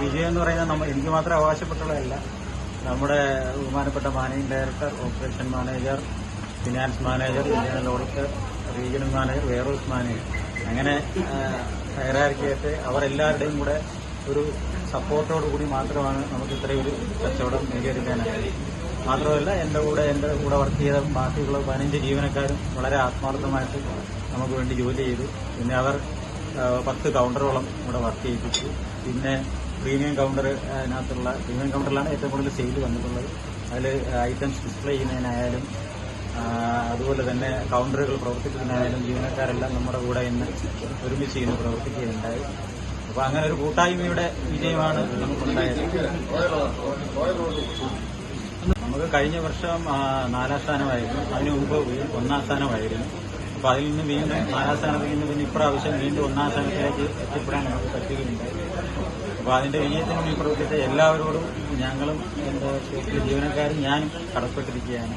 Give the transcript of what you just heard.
വിജയം എന്ന് പറയുന്നത് എനിക്ക് മാത്രം അവകാശപ്പെട്ടുള്ളതല്ല നമ്മുടെ ബഹുമാനപ്പെട്ട managing director operation manager finance manager general auditor regional manager warehouse manager. അങ്ങനെ ഹയറാർക്കിയായിട്ട് അവരെല്ലാവരുടെയും കൂടെ ഒരു സപ്പോർട്ടോടു കൂടി മാത്രമാണ് നമുക്ക് ഇത്രയും ഒരു കച്ചവടം നേടിയെടുക്കാനായത് മാത്രമല്ല എന്റെ കൂടെ എന്റെ കൂടെ വർക്ക് ചെയ്ത ബാക്കിയുള്ള പതിനഞ്ച് ജീവനക്കാരും വളരെ ആത്മാർത്ഥമായിട്ട് നമുക്ക് വേണ്ടി ജോലി ചെയ്തു. പിന്നെ അവർ പത്ത് കൗണ്ടറോളം ഇവിടെ വർക്ക് ചെയ്യിപ്പിച്ചു. പിന്നെ പ്രീമിയം കൗണ്ടർ അതിനകത്തുള്ള പ്രീമിയം കൗണ്ടറിലാണ് ഏറ്റവും കൂടുതൽ സെയിൽ വന്നിട്ടുള്ളത്. അതിൽ ഐറ്റംസ് ഡിസ്പ്ലേ ചെയ്യുന്നതിനായാലും അതുപോലെ തന്നെ കൗണ്ടറുകൾ പ്രവർത്തിക്കുന്നതിനായാലും ജീവനക്കാരെല്ലാം നമ്മുടെ കൂടെ ഇന്ന് ഒരുമിച്ച് ഇന്ന് പ്രവർത്തിക്കുകയുണ്ടായി. അപ്പോൾ അങ്ങനെ ഒരു കൂട്ടായ്മയുടെ വിജയമാണ് നമുക്കുണ്ടായത്. നമുക്ക് കഴിഞ്ഞ വർഷം നാലാം സ്ഥാനമായിരുന്നു. അതിനു മുമ്പ് ഒന്നാം സ്ഥാനമായിരുന്നു. അപ്പൊ അതിൽ നിന്ന് വീണ്ടും നാലാം സ്ഥാനത്ത് നിന്ന് പിന്നെ ഇപ്രാവശ്യം വീണ്ടും ഒന്നാം സ്ഥാനത്തിലേക്ക് എത്തിപ്പെടാൻ നമുക്ക് പറ്റുകയുണ്ടായി അപ്പൊ അതിന്റെ വിജയത്തിന് വേണ്ടി പ്രവർത്തിച്ച എല്ലാവരോടും ഞങ്ങളും എന്റെ ജീവനക്കാരും ഞാനും കടപ്പെട്ടിരിക്കുകയാണ്.